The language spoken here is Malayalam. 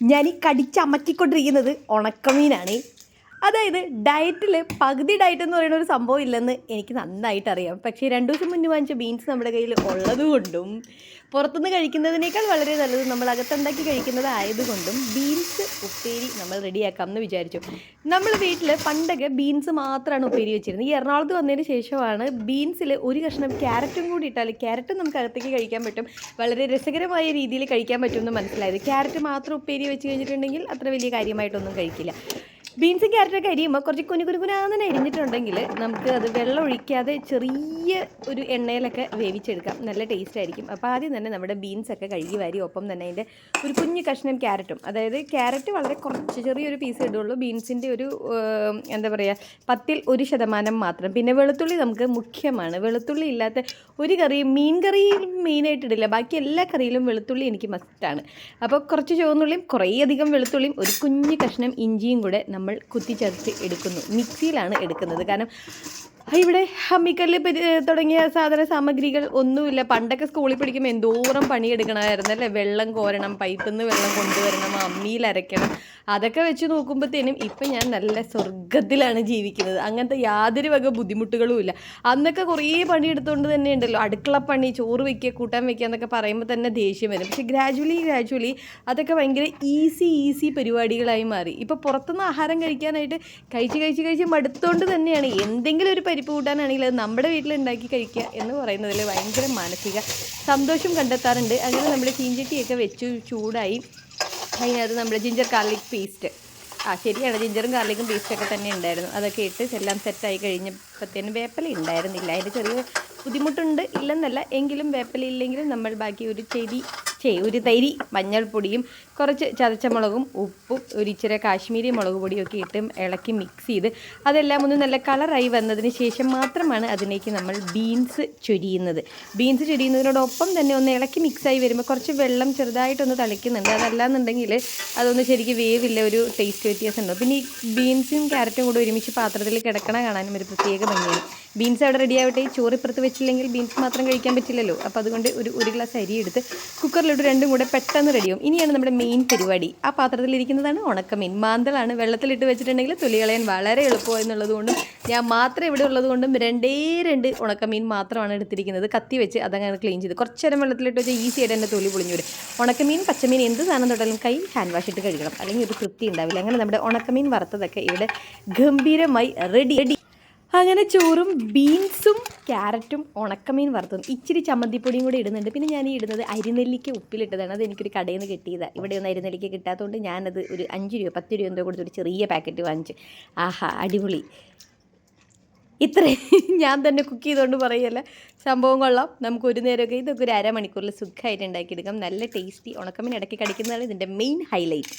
ഞാൻ ഈ കടിച്ചമക്കിക്കൊണ്ടിരിക്കുന്നത് ഉണക്കമീനാണ്. അതായത് ഡയറ്റിൽ പകുതി ഡയറ്റ് എന്ന് പറയുന്ന ഒരു സംഭവം ഇല്ലെന്ന് എനിക്ക് നന്നായിട്ട് അറിയാം. പക്ഷേ രണ്ട് ദിവസം മുന്നേ വാങ്ങിച്ച ബീൻസ് നമ്മുടെ കയ്യിൽ ഉള്ളത് കൊണ്ടും പുറത്തുനിന്ന് കഴിക്കുന്നതിനേക്കാൾ വളരെ നല്ലത് നമ്മൾ അകത്തുണ്ടാക്കി കഴിക്കുന്നത് ആയതുകൊണ്ടും ബീൻസ് ഉപ്പേരി നമ്മൾ റെഡിയാക്കാം എന്ന് വിചാരിച്ചു. നമ്മൾ വീട്ടിൽ പണ്ടൊക്കെ ബീൻസ് മാത്രമാണ് ഉപ്പേരി വെച്ചിരുന്നത്. ഈ എറണാകുളത്ത് വന്നതിന് ശേഷമാണ് ബീൻസിൽ ഒരു കഷ്ണം ക്യാരറ്റും കൂടി ഇട്ടാൽ ക്യാരറ്റും നമുക്ക് അകത്തേക്ക് കഴിക്കാൻ പറ്റും. വളരെ രസകരമായ രീതിയിൽ കഴിക്കാൻ പറ്റുമെന്ന് മനസ്സിലായത്. ക്യാരറ്റ് മാത്രം ഉപ്പേരി വെച്ച് കഴിഞ്ഞിട്ടുണ്ടെങ്കിൽ അത്ര വലിയ കാര്യമായിട്ടൊന്നും കഴിക്കില്ല. ബീൻസും ക്യാരറ്റൊക്കെ അരിയുമ്പോൾ കുറച്ച് കുഞ്ഞു കുഞ്ഞു കുനാന്ന് അരിഞ്ഞിട്ടുണ്ടെങ്കിൽ നമുക്ക് അത് വെള്ളം ഒഴിക്കാതെ ചെറിയ ഒരു എണ്ണയിലൊക്കെ വേവിച്ചെടുക്കാം. നല്ല ടേസ്റ്റ് ആയിരിക്കും. അപ്പോൾ ആദ്യം തന്നെ നമ്മുടെ ബീൻസൊക്കെ കഴുകി വാരി ഒപ്പം തന്നെ അതിന്റെ ഒരു കുഞ്ഞു കഷ്ണം ക്യാരറ്റും. അതായത് ക്യാരറ്റ് വളരെ കുറച്ച് ചെറിയൊരു പീസ് ഇടുള്ളൂ. ബീൻസിന്റെ ഒരു എന്താ പറയുക പത്തിൽ ഒരു ശതമാനം മാത്രം. പിന്നെ വെളുത്തുള്ളി നമുക്ക് മുഖ്യമാണ്. വെളുത്തുള്ളി ഇല്ലാത്ത ഒരു കറിയും മീൻ കറിയിൽ മെയിനായിട്ട് ഇടില്ല. ബാക്കി എല്ലാ കറിയിലും വെളുത്തുള്ളി എനിക്ക് മസ്റ്റാണ് അപ്പോൾ കുറച്ച് ചുവന്നുള്ളിയും കുറേയധികം വെളുത്തുള്ളിയും ഒരു കുഞ്ഞു കഷ്ണം ഇഞ്ചിയും കൂടെ നമ്മൾ കുത്തിച്ചതച്ച് എടുക്കുന്നു. മിക്സിയിലാണ് എടുക്കുന്നത്. കാരണം ഇവിടെ ഹമ്മിക്കല്ല് തുടങ്ങിയ സാധന സാമഗ്രികൾ ഒന്നുമില്ല. പണ്ടൊക്കെ സ്കൂളിൽ പഠിക്കുമ്പോൾ എന്തോരം പണിയെടുക്കണമായിരുന്നു അല്ലേ? വെള്ളം കോരണം പൈപ്പിൽ നിന്ന് വെള്ളം കൊണ്ടുവരണം അമ്മിയിൽ അരയ്ക്കണം അതൊക്കെ വെച്ച് നോക്കുമ്പോഴത്തേനും ഇപ്പം ഞാൻ നല്ല സ്വർഗത്തിലാണ് ജീവിക്കുന്നത്. അങ്ങനത്തെ യാതൊരു വക ബുദ്ധിമുട്ടുകളും ഇല്ല. അന്നൊക്കെ കുറേ പണിയെടുത്തുകൊണ്ട് തന്നെ ഉണ്ടല്ലോ. അടുക്കളപ്പണി ചോറ് വയ്ക്കുക കൂട്ടാൻ വയ്ക്കുക എന്നൊക്കെ പറയുമ്പോൾ തന്നെ ദേഷ്യം വരും. പക്ഷേ ഗ്രാജുവലി ഗ്രാജുവലി അതൊക്കെ ഭയങ്കര ഈസി ഈസി പരിപാടികളായി മാറി. ഇപ്പോൾ പുറത്തുനിന്ന് ആഹാരം കഴിക്കാനായിട്ട് കഴിച്ച് കഴിച്ച് കഴിച്ച് മടുത്തുകൊണ്ട് തന്നെയാണ്. എന്തെങ്കിലും ഒരു പരിപ്പ് കൂട്ടാനാണെങ്കിൽ അത് നമ്മുടെ വീട്ടിൽ ഉണ്ടാക്കി കഴിക്കുക എന്ന് പറയുന്നതിൽ ഭയങ്കര മാനസിക സന്തോഷം കണ്ടെത്താറുണ്ട്. അങ്ങനെ നമ്മൾ ചീഞ്ചട്ടിയൊക്കെ വെച്ചു ചൂടായി. അതിനകത്ത് നമ്മുടെ ജിഞ്ചർ ഗാർലിക് പേസ്റ്റ് ആ ശരിയാണ്. ജിഞ്ചറും ഗാർലിക്കും പേസ്റ്റൊക്കെ തന്നെ ഉണ്ടായിരുന്നു. അതൊക്കെ ഇട്ട് എല്ലാം സെറ്റായി കഴിഞ്ഞപ്പോഴത്തേനും വേപ്പല ഉണ്ടായിരുന്നില്ല. അതിന്റെ ചെറിയ ബുദ്ധിമുട്ടുണ്ട് ഇല്ലെന്നല്ല. എങ്കിലും വേപ്പല ഇല്ലെങ്കിലും നമ്മൾ ബാക്കി ഒരു ചെടി ചേ ഒരു തരി മഞ്ഞൾപ്പൊടിയും കുറച്ച് ചതച്ച മുളകും ഉപ്പും ഒരു ഇച്ചിരി കാശ്മീരി മുളക് പൊടിയൊക്കെ ഇട്ട് ഇളക്കി മിക്സ് ചെയ്ത് അതെല്ലാം ഒന്ന് നല്ല കളറായി വന്നതിന് ശേഷം മാത്രമാണ് അതിലേക്ക് നമ്മൾ ബീൻസ് ചൊരിയുന്നത്. ബീൻസ് ചൊരിയുന്നതിനോടൊപ്പം തന്നെ ഒന്ന് ഇളക്കി മിക്സായി വരുമ്പോൾ കുറച്ച് വെള്ളം ചെറുതായിട്ടൊന്ന് തളിക്കുന്നുണ്ട്. അതല്ലാന്നുണ്ടെങ്കിൽ അതൊന്ന് ശരിക്കും വേവില്ല ഒരു ടേസ്റ്റ് വ്യത്യാസം ഉണ്ടാവും പിന്നെ ഈ ബീൻസും ക്യാരറ്റും കൂടെ ഒരുമിച്ച് പാത്രത്തിൽ കിടക്കണ കാണാനും ഒരു പ്രത്യേക ഭംഗിയാണ്. ബീൻസ് അവിടെ റെഡി ആവട്ടെ. ഈ ചോറ് ഇപ്പുറത്ത് വെച്ചില്ലെങ്കിൽ ബീൻസ് മാത്രം കഴിക്കാൻ പറ്റില്ലല്ലോ. അപ്പോൾ അതുകൊണ്ട് ഒരു ഒരു ഗ്ലാസ് അരി എടുത്ത് കുക്കറിലിട്ട് രണ്ടും കൂടെ പെട്ടെന്ന് റെഡിയാവും ഇനിയാണ് നമ്മുടെ മെയിൻ പരിപാടി. ആ പാത്രത്തിലിരിക്കുന്നതാണ് ഉണക്കമീൻ മാന്തളാണ്. വെള്ളത്തിലിട്ട് വെച്ചിട്ടുണ്ടെങ്കിൽ തൊലി കളയാൻ വളരെ എളുപ്പമായി എന്നുള്ളതുകൊണ്ടും ഞാൻ മാത്രം ഇവിടെ ഉള്ളതുകൊണ്ടും രണ്ടേ രണ്ട് ഉണക്കമീൻ മാത്രമാണ് എടുത്തിരിക്കുന്നത്. കത്തി വെച്ച് അതങ്ങനെ ക്ലീൻ ചെയ്ത്. കുറച്ച് നേരം വെള്ളത്തിലിട്ട് വെച്ചാൽ ഈസി ആയിട്ട് എന്റെ തൊലി പൊളിഞ്ഞു വരും. ഉണക്കമീൻ പച്ചമീൻ എന്ത് സാധനം തൊട്ടാലും കൈ ഹാൻഡ് വാഷ് ഇട്ട് കഴിക്കണം അല്ലെങ്കിൽ ഒരു തൃപ്തി ഉണ്ടാവില്ല. അങ്ങനെ നമ്മുടെ ഉണക്കമീൻ വറുത്തതൊക്കെ ഇവിടെ ഗംഭീരമായി റെഡി അങ്ങനെ ചോറും ബീൻസും ക്യാരറ്റും ഉണക്കമീൻ വറുത്തും ഇച്ചിരി ചമ്മന്തിപ്പൊടിയും കൂടി ഇടുന്നുണ്ട്. പിന്നെ ഞാൻ ഈ ഇടുന്നത് അരിനെല്ലിക്ക് ഉപ്പിലിട്ടതാണ്. അത് എനിക്കൊരു കടയിൽ നിന്ന് കിട്ടിയതാണ് ഇവിടെ ഒന്നും അരിനെല്ലിക്ക് കിട്ടാത്തതുകൊണ്ട് ഞാനത് ഒരു അഞ്ച് രൂപ പത്ത് രൂപ എന്തോ കൊടുത്ത് ഒരു ചെറിയ പാക്കറ്റ് വാങ്ങിച്ചു. ആഹാ അടിപൊളി. ഇത്രയും ഞാൻ തന്നെ കുക്ക് ചെയ്തുകൊണ്ട് പറയല്ല? സംഭവം കൊള്ളാം. നമുക്ക് ഒരു നേരമൊക്കെ ഇതൊക്കെ ഒരു അരമണിക്കൂറിൽ സുഖമായിട്ട് ഉണ്ടാക്കിയെടുക്കാം. നല്ല ടേസ്റ്റി ഉണക്കമീൻ ഇടയ്ക്ക് കടിക്കുന്നതാണ് ഇതിന്റെ മെയിൻ ഹൈലൈറ്റ്.